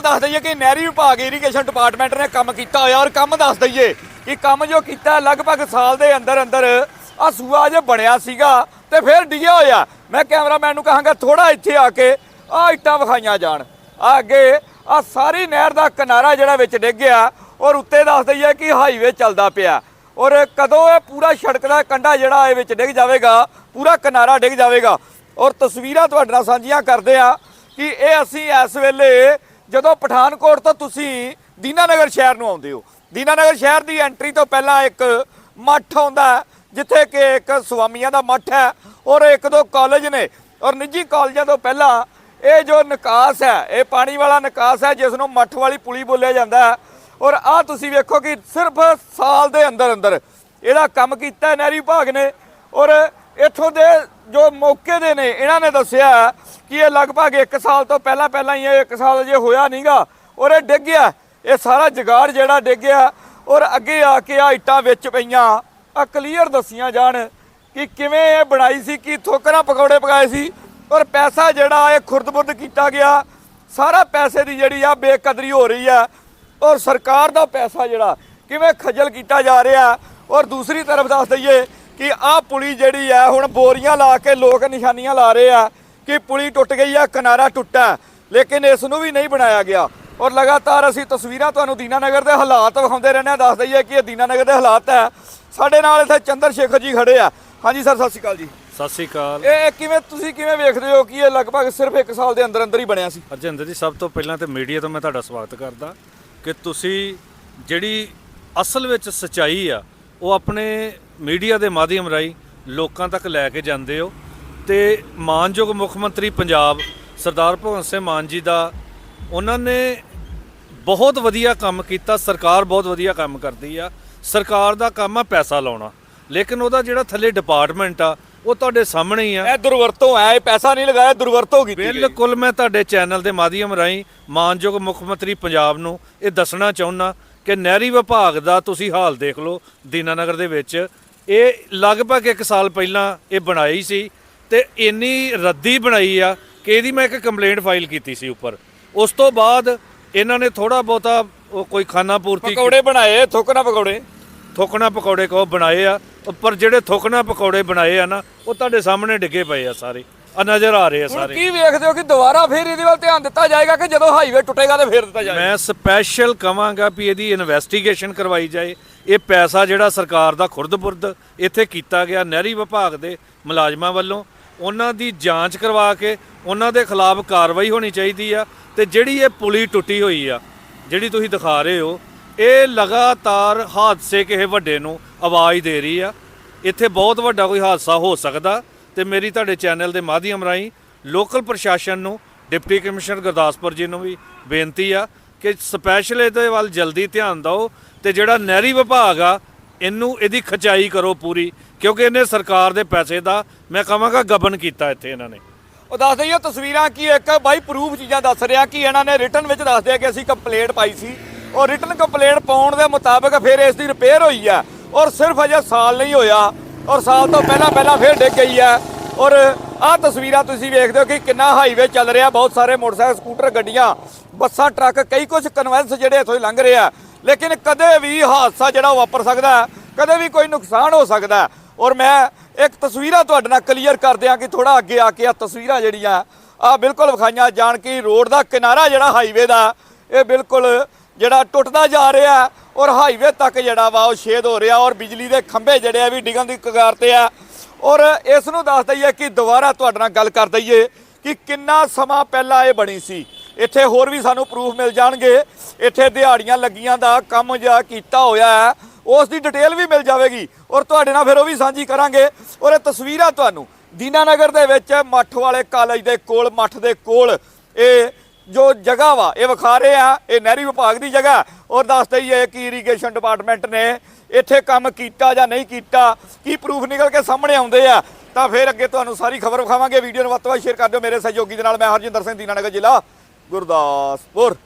ਪਹਿਲਾਂ ਦੱਸ ਦਈਏ ਕਿ ਨਹਿਰੀ ਵਿਭਾਗ ਇਰੀਗੇਸ਼ਨ ਡਿਪਾਰਟਮੈਂਟ ਨੇ ਕੰਮ ਕੀਤਾ ਹੋਇਆ ਔਰ ਕੰਮ ਦੱਸ ਦਈਏ ਕਿ ਕੰਮ ਜੋ ਕੀਤਾ ਲਗਭਗ ਸਾਲ ਦੇ ਅੰਦਰ ਅੰਦਰ ਆ ਸੂਆ ਜੇ ਬਣਿਆ ਸੀਗਾ ਤੇ ਫਿਰ ਡਿੱਗਿਆ ਹੋਇਆ। ਮੈਂ ਕੈਮਰਾਮੈਨ ਨੂੰ ਕਹਾਂਗਾ ਥੋੜਾ ਇੱਥੇ ਆ ਕੇ ਆ ਇੱਟਾਂ ਵਿਖਾਈਆਂ ਜਾਣ। ਆ ਅੱਗੇ ਆ ਸਾਰੀ ਨਹਿਰ ਦਾ ਕਿਨਾਰਾ ਜਿਹੜਾ ਵਿੱਚ ਡਿੱਗ ਗਿਆ ਔਰ ਉੱਤੇ ਦੱਸ ਦਈਏ ਕਿ ਹਾਈਵੇ ਚੱਲਦਾ ਪਿਆ। ਔਰ ਕਦੋਂ ਇਹ ਪੂਰਾ ਸੜਕ ਦਾ ਕੰਢਾ ਜਿਹੜਾ ਇਹ ਵਿੱਚ ਡਿੱਗ ਜਾਵੇਗਾ, ਪੂਰਾ ਕਿਨਾਰਾ ਡਿੱਗ ਜਾਵੇਗਾ। ਔਰ ਤਸਵੀਰਾਂ ਤੁਹਾਡੇ ਨਾਲ ਸਾਂਝੀਆਂ ਕਰਦੇ ਆ ਕਿ ਇਹ ਅਸੀਂ ਇਸ ਵੇਲੇ ਜਦੋਂ ਪਠਾਨਕੋਟ ਤੋਂ ਤੁਸੀਂ ਦੀਨਾਨਗਰ ਸ਼ਹਿਰ ਨੂੰ ਆਉਂਦੇ ਹੋ। ਦੀਨਾਨਗਰ ਸ਼ਹਿਰ ਦੀ ਐਂਟਰੀ ਤੋਂ ਪਹਿਲਾਂ ਇੱਕ ਮੱਠ ਆਉਂਦਾ ਜਿੱਥੇ ਕਿ ਇੱਕ ਸਵਾਮੀਆਂ ਦਾ ਮੱਠ ਹੈ ਔਰ ਇੱਕ ਦੋ ਕਾਲਜ ਨੇ। ਔਰ ਨਿੱਜੀ ਕਾਲਜਾਂ ਤੋਂ ਪਹਿਲਾਂ ਇਹ ਜੋ ਨਿਕਾਸ ਹੈ, ਇਹ ਪਾਣੀ ਵਾਲਾ ਨਿਕਾਸ ਹੈ, ਜਿਸ ਨੂੰ ਮੱਠ ਵਾਲੀ ਪੁਲੀ ਬੋਲਿਆ ਜਾਂਦਾ ਹੈ। ਔਰ ਆਹ ਤੁਸੀਂ ਵੇਖੋ ਕਿ ਸਿਰਫ ਸਾਲ ਦੇ ਅੰਦਰ ਅੰਦਰ ਇਹਦਾ ਕੰਮ ਕੀਤਾ ਨਹਿਰੀ ਵਿਭਾਗ ਨੇ। ਔਰ ਇੱਥੋਂ ਦੇ ਜੋ ਮੌਕੇ ਦੇ ਨੇ, ਇਹਨਾਂ ਨੇ ਦੱਸਿਆ ਕਿ ਇਹ ਲਗਭਗ 1 ਸਾਲ ਤੋਂ ਪਹਿਲਾਂ ਪਹਿਲਾਂ ਹੀ ਇਹ 1 ਸਾਲ ਜੇ ਹੋਇਆ ਨਹੀਂਗਾ। ਔਰ ਇਹ ਡਿੱਗ ਗਿਆ। ਇਹ ਸਾਰਾ ਜਗਾੜ ਜਿਹੜਾ ਡਿੱਗ ਗਿਆ। ਔਰ ਅੱਗੇ ਆ ਕੇ ਆ ਇੱਟਾਂ ਵਿੱਚ ਪਈਆਂ। ਆ ਕਲੀਅਰ ਦੱਸੀਆਂ ਜਾਣ ਕਿ ਕਿਵੇਂ ਇਹ ਬਣਾਈ ਸੀ, ਕਿ ਥੋਕਰਾਂ ਪਕੌੜੇ ਪਕਾਏ ਸੀ। ਔਰ ਪੈਸਾ ਜਿਹੜਾ ਇਹ ਖੁਰਦਬੁਰਦ ਕੀਤਾ ਗਿਆ। ਸਾਰਾ ਪੈਸੇ ਦੀ ਜਿਹੜੀ ਆ ਬੇਕਦਰੀ ਹੋ ਰਹੀ ਆ। ਔਰ ਸਰਕਾਰ ਦਾ ਪੈਸਾ ਜਿਹੜਾ ਕਿਵੇਂ ਖੱਜਲ ਕੀਤਾ ਜਾ ਰਿਹਾ। ਔਰ ਦੂਸਰੀ ਤਰਫ ਦੱਸ ਦਈਏ ਕਿ ਆਹ ਪੁਲੀ ਜਿਹੜੀ ਆ, ਹੁਣ ਬੋਰੀਆਂ ਲਾ ਕੇ ਲੋਕ ਨਿਸ਼ਾਨੀਆਂ ਲਾ ਰਹੇ ਆ। ਕਿ ਪੁਲੀ ਟੁੱਟ ਗਈ ਆ ਕਿਨਾਰਾ ਟੁੱਟਾ ਲੇਕਿਨ ਇਸ ਨੂੰ ਵੀ ਨਹੀਂ ਬਣਾਇਆ ਗਿਆ। ਔਰ ਲਗਾਤਾਰ ਅਸੀਂ ਤਸਵੀਰਾਂ ਤੁਹਾਨੂੰ ਦੀਨਾਨਗਰ ਦੇ ਹਾਲਾਤ ਵਿਖਾਉਂਦੇ ਰਹਿੰਦੇ ਆ ਦੱਸ ਦਈਏ ਕਿ ਇਹ ਦੀਨਾਨਗਰ ਦੇ ਹਾਲਾਤ ਹੈ। ਸਾਡੇ ਨਾਲ ਇੱਥੇ ਚੰਦਰ ਸ਼ੇਖਰ ਜੀ ਖੜੇ ਆ। ਹਾਂਜੀ ਸਰ ਸਤਿ ਸ਼੍ਰੀ ਅਕਾਲ ਜੀ। ਸਤਿ ਸ੍ਰੀ ਅਕਾਲ। ਇਹ ਕਿਵੇਂ ਤੁਸੀਂ ਕਿਵੇਂ ਵੇਖਦੇ ਹੋ ਕਿ ਇਹ ਲਗਭਗ ਸਿਰਫ 1 ਸਾਲ ਦੇ ਅੰਦਰ ਅੰਦਰ ਹੀ ਬਣਿਆ ਸੀ? ਅਰਜਿੰਦਰ ਜੀ ਸਭ ਤੋਂ ਪਹਿਲਾਂ ਤੇ ਮੀਡੀਆ ਤੋਂ ਮੈਂ ਤੁਹਾਡਾ ਸਵਾਗਤ ਕਰਦਾ ਕਿ ਤੁਸੀਂ ਜਿਹੜੀ ਅਸਲ ਵਿੱਚ ਸਚਾਈ ਆ ਉਹ ਆਪਣੇ ਮੀਡੀਆ ਦੇ ਮਾਧਿਅਮ ਰਾਹੀਂ ਲੋਕਾਂ ਤੱਕ ਲੈ ਕੇ ਜਾਂਦੇ ਹੋ। ਤੇ ਮਾਨਯੋਗ ਮੁੱਖ ਮੰਤਰੀ ਪੰਜਾਬ ਸਰਦਾਰ ਭਗਵੰਤ ਸਿੰਘ ਮਾਨ ਜੀ ਦਾ ਉਹਨਾਂ ਨੇ ਬਹੁਤ ਵਧੀਆ ਕੰਮ ਕੀਤਾ ਸਰਕਾਰ ਬਹੁਤ ਵਧੀਆ ਕੰਮ ਕਰਦੀ ਆ। ਸਰਕਾਰ ਦਾ ਕੰਮ ਆ ਪੈਸਾ ਲਾਉਣਾ। ਲੇਕਿਨ ਉਹਦਾ ਜਿਹੜਾ ਥੱਲੇ ਡਿਪਾਰਟਮੈਂਟ ਆ ਉਹ ਤੁਹਾਡੇ ਸਾਹਮਣੇ ਹੀ ਆ। ਇਹ ਦੁਰਵਰਤੋਂ ਹੈ ਇਹ ਪੈਸਾ ਨਹੀਂ ਲਗਾਇਆ ਦੁਰਵਰਤੋਂ ਕੀਤੀ ਬਿਲਕੁਲ ਮੈਂ ਤੁਹਾਡੇ ਚੈਨਲ ਦੇ ਮਾਧਿਅਮ ਰਾਹੀਂ ਮਾਨਯੋਗ ਮੁੱਖ ਮੰਤਰੀ ਪੰਜਾਬ ਨੂੰ ਇਹ ਦੱਸਣਾ ਚਾਹੁੰਦਾ ਕਿ ਨਹਿਰੀ ਵਿਭਾਗ ਦਾ ਤੁਸੀਂ ਹਾਲ ਦੇਖ ਲਓ ਦੀਨਾਨਗਰ ਦੇ ਵਿੱਚ। ਇਹ ਲਗਭਗ 1 ਸਾਲ ਪਹਿਲਾਂ ਇਹ ਬਣਾਈ ਸੀ। ਤੇ ਇੰਨੀ ਰੱਦੀ ਬਣਾਈ ਆ ਕਿ ਇਹਦੀ ਮੈਂ ਇੱਕ ਕੰਪਲੇਂਟ ਫਾਈਲ ਕੀਤੀ ਸੀ ਉੱਪਰ। ਉਸ ਤੋਂ ਬਾਅਦ ਇਹਨਾਂ ਨੇ ਥੋੜਾ ਬਹੁਤਾ ਉਹ ਕੋਈ ਖਾਨਾ ਪੂਰਤੀ ਪਕੌੜੇ ਬਣਾਏ ਥੁੱਕਣਾ ਪਕੌੜੇ? ਥੋਕਣਾ ਪਕੌੜੇ ਕੋ ਬਣਾਏ ਆ। ਉੱਪਰ ਜਿਹੜੇ ਥੋਕਣਾ ਪਕੌੜੇ ਬਣਾਏ ਆ ਨਾ ਉਹ ਤੁਹਾਡੇ ਸਾਹਮਣੇ ਡਿੱਗੇ ਪਏ ਆ ਸਾਰੇ। ਆ ਨਜ਼ਰ ਆ ਰਹੇ ਆ ਹੁਣ ਸਾਰੇ। ਕੀ ਵੇਖਦੇ ਹੋ ਕਿ ਦੁਬਾਰਾ ਫੇਰ ਇਹਦੇ ਵੱਲ ਧਿਆਨ ਦਿੱਤਾ ਜਾਏਗਾ ਕਿ ਜਦੋਂ ਹਾਈਵੇ ਟੁੱਟੇਗਾ ਤੇ ਫੇਰ ਦਿੱਤਾ ਜਾਏਗਾ? ਮੈਂ ਸਪੈਸ਼ਲ ਕਵਾਂਗਾ ਵੀ ਇਹਦੀ ਇਨਵੈਸਟੀਗੇਸ਼ਨ ਕਰਵਾਈ ਜਾਏ। ਇਹ ਪੈਸਾ ਜਿਹੜਾ ਸਰਕਾਰ ਦਾ ਖੁਰਦ-ਬੁਰਦ ਇੱਥੇ ਕੀਤਾ ਗਿਆ ਨਹਿਰੀ ਵਿਭਾਗ ਦੇ ਮੁਲਾਜ਼ਮਾਂ ਵੱਲੋਂ। ਉਹਨਾਂ ਦੀ ਜਾਂਚ ਕਰਵਾ ਕੇ ਉਹਨਾਂ ਦੇ ਖਿਲਾਫ ਕਾਰਵਾਈ ਹੋਣੀ ਚਾਹੀਦੀ ਆ ਤੇ ਜਿਹੜੀ ਇਹ ਪੁਲੀ ਟੁੱਟੀ ਹੋਈ ਆ, ਜਿਹੜੀ ਤੁਸੀਂ ਦਿਖਾ ਰਹੇ ਹੋ, ਇਹ ਲਗਾਤਾਰ ਹਾਦਸੇ ਕਿਸੇ ਵੱਡੇ ਨੂੰ ਆਵਾਜ਼ ਦੇ ਰਹੀ ਆ। ਇੱਥੇ ਬਹੁਤ ਵੱਡਾ ਕੋਈ ਹਾਦਸਾ ਹੋ ਸਕਦਾ ਤੇ ਮੇਰੀ ਤੁਹਾਡੇ ਚੈਨਲ ਦੇ ਮਾਧਿਅਮ ਰਾਹੀਂ ਲੋਕਲ ਪ੍ਰਸ਼ਾਸਨ ਨੂੰ, ਡਿਪਟੀ ਕਮਿਸ਼ਨਰ ਗੁਰਦਾਸਪੁਰ ਜੀ ਨੂੰ ਵੀ ਬੇਨਤੀ ਆ ਕਿ ਸਪੈਸ਼ਲ ਇਹਦੇ ਵੱਲ ਜਲਦੀ ਧਿਆਨ ਦਿਓ ਤੇ ਜਿਹੜਾ ਨਹਿਰੀ ਵਿਭਾਗ ਆ, ਇਹਨੂੰ, ਇਹਦੀ ਖਚਾਈ ਕਰੋ ਪੂਰੀ। ਕਿਉਂਕਿ ਇਹਨੇ ਸਰਕਾਰ ਦੇ ਪੈਸੇ ਦਾ, ਮੈਂ ਕਹਾਂਗਾ ਗਬਨ ਕੀਤਾ ਇੱਥੇ ਇਹਨਾਂ ਨੇ। ਉਹ ਦੱਸ ਦਈਏ ਤਸਵੀਰਾਂ ਕੀ ਇੱਕ ਬਾਈ ਪ੍ਰੂਫ ਚੀਜ਼ਾਂ ਦੱਸ ਰਿਹਾ ਕਿ ਇਹਨਾਂ ਨੇ ਰਿਟਰਨ ਵਿੱਚ ਦੱਸਦੇ ਆ ਕਿ ਅਸੀਂ ਕੰਪਲੇਂਟ ਪਾਈ ਸੀ। ਔਰ ਰਿਟਰਨ ਕੰਪਲੇਂਟ ਪਾਉਣ ਦੇ ਮੁਤਾਬਕ ਫਿਰ ਇਸ ਦੀ ਰਿਪੇਅਰ ਹੋਈ ਆ ਔਰ ਸਿਰਫ ਅਜੇ ਸਾਲ ਨਹੀਂ ਹੋਇਆ, ਔਰ ਸਾਲ ਤੋਂ ਪਹਿਲਾਂ ਪਹਿਲਾਂ ਫਿਰ ਡਿੱਗ ਗਈ ਆ ਔਰ ਆਹ ਤਸਵੀਰਾਂ ਤੁਸੀਂ ਵੇਖਦੇ ਹੋ ਕਿ ਕਿੰਨਾ ਹਾਈਵੇ ਚੱਲ ਰਿਹਾ, ਬਹੁਤ ਸਾਰੇ ਮੋਟਰਸਾਈਕਲ, ਸਕੂਟਰ, ਗੱਡੀਆਂ, ਬੱਸਾਂ, ਟਰੱਕ, ਕਈ ਕੁਝ ਕਨਵੈਂਸ ਜਿਹੜੇ ਇੱਥੋਂ ਲੰਘ ਰਹੇ ਆ। ਲੇਕਿਨ ਕਦੇ ਵੀ ਹਾਦਸਾ ਜਿਹੜਾ ਉਹ ਵਾਪਰ ਸਕਦਾ, ਕਦੇ ਵੀ ਕੋਈ ਨੁਕਸਾਨ ਹੋ ਸਕਦਾ। ਔਰ ਮੈਂ ਇੱਕ ਤਸਵੀਰਾਂ ਤੁਹਾਡੇ ਨਾਲ ਕਲੀਅਰ ਕਰ ਦਿਆਂ ਕਿ ਥੋੜਾ ਅੱਗੇ ਆ ਕੇ ਆ ਤਸਵੀਰਾਂ ਜਿਹੜੀਆਂ ਆ ਬਿਲਕੁਲ ਵਿਖਾਈਆਂ ਜਾਣ ਕਿ ਰੋਡ ਦਾ ਕਿਨਾਰਾ ਜਿਹੜਾ ਹਾਈਵੇ ਦਾ, ਇਹ ਬਿਲਕੁਲ ਜਿਹੜਾ ਟੁੱਟਦਾ ਜਾ ਰਿਹਾ ਔਰ ਹਾਈਵੇ ਤੱਕ ਜਿਹੜਾ ਵਾ ਉਹ ਛੇਦ ਹੋ ਰਿਹਾ ਔਰ ਬਿਜਲੀ ਦੇ ਖੰਭੇ ਜਿਹੜੇ ਆ ਵੀ ਡਿੱਗਣ ਦੀ ਕਗਾਰ ਤੇ ਆ। ਔਰ ਇਸ ਨੂੰ ਦੱਸ ਦਈਏ ਕਿ ਦੁਬਾਰਾ ਤੁਹਾਡੇ ਨਾਲ ਗੱਲ ਕਰ ਦਈਏ ਕਿ ਕਿੰਨਾ ਸਮਾਂ ਪਹਿਲਾਂ ਇਹ ਬਣੀ ਸੀ। ਇੱਥੇ ਹੋਰ ਵੀ ਸਾਨੂੰ ਪ੍ਰੂਫ ਮਿਲ ਜਾਣਗੇ। ਇੱਥੇ ਦਿਹਾੜੀਆਂ ਲੱਗੀਆਂ ਦਾ ਕੰਮ ਜਿਹੜਾ ਕੀਤਾ ਹੋਇਆ ਹੈ। ਉਸ ਦੀ ਡਿਟੇਲ ਵੀ ਮਿਲ ਜਾਵੇਗੀ। ਔਰ ਤੁਹਾਡੇ ਨਾਲ ਫਿਰ ਉਹ ਵੀ ਸਾਂਝੀ ਕਰਾਂਗੇ। ਔਰ ਇਹ ਤਸਵੀਰਾਂ ਤੁਹਾਨੂੰ ਦੀਨਾਨਗਰ ਦੇ ਵਿੱਚ ਮੱਠ ਵਾਲੇ ਕਾਲਜ ਦੇ ਕੋਲ, ਮੱਠ ਦੇ ਕੋਲ ਇਹ ਜੋ ਜਗ੍ਹਾ ਵਾ, ਇਹ ਵਿਖਾ ਰਹੇ ਆ। ਇਹ ਨਹਿਰੀ ਵਿਭਾਗ ਦੀ ਜਗ੍ਹਾ। ਔਰ ਦੱਸ ਦਈਏ ਕਿ ਇਰੀਗੇਸ਼ਨ ਡਿਪਾਰਟਮੈਂਟ ਨੇ ਇੱਥੇ ਕੰਮ ਕੀਤਾ ਜਾਂ ਨਹੀਂ ਕੀਤਾ, ਕੀ ਪ੍ਰੂਫ ਨਿਕਲ ਕੇ ਸਾਹਮਣੇ ਆਉਂਦੇ ਆ, ਤਾਂ ਫਿਰ ਅੱਗੇ ਤੁਹਾਨੂੰ ਸਾਰੀ ਖਬਰ ਵਿਖਾਵਾਂਗੇ। ਵੀਡੀਓ ਨੂੰ ਵੱਧ ਤੋਂ ਵੱਧ ਸ਼ੇਅਰ ਕਰ ਦਿਓ। ਮੇਰੇ ਸਹਿਯੋਗੀ ਦੇ ਨਾਲ ਮੈਂ ਹਰਜਿੰਦਰ ਸਿੰਘ, ਦੀਨਾਨਗਰ ਜ਼ਿਲ੍ਹਾ, ਗੁਰਦਾਸਪੁਰ।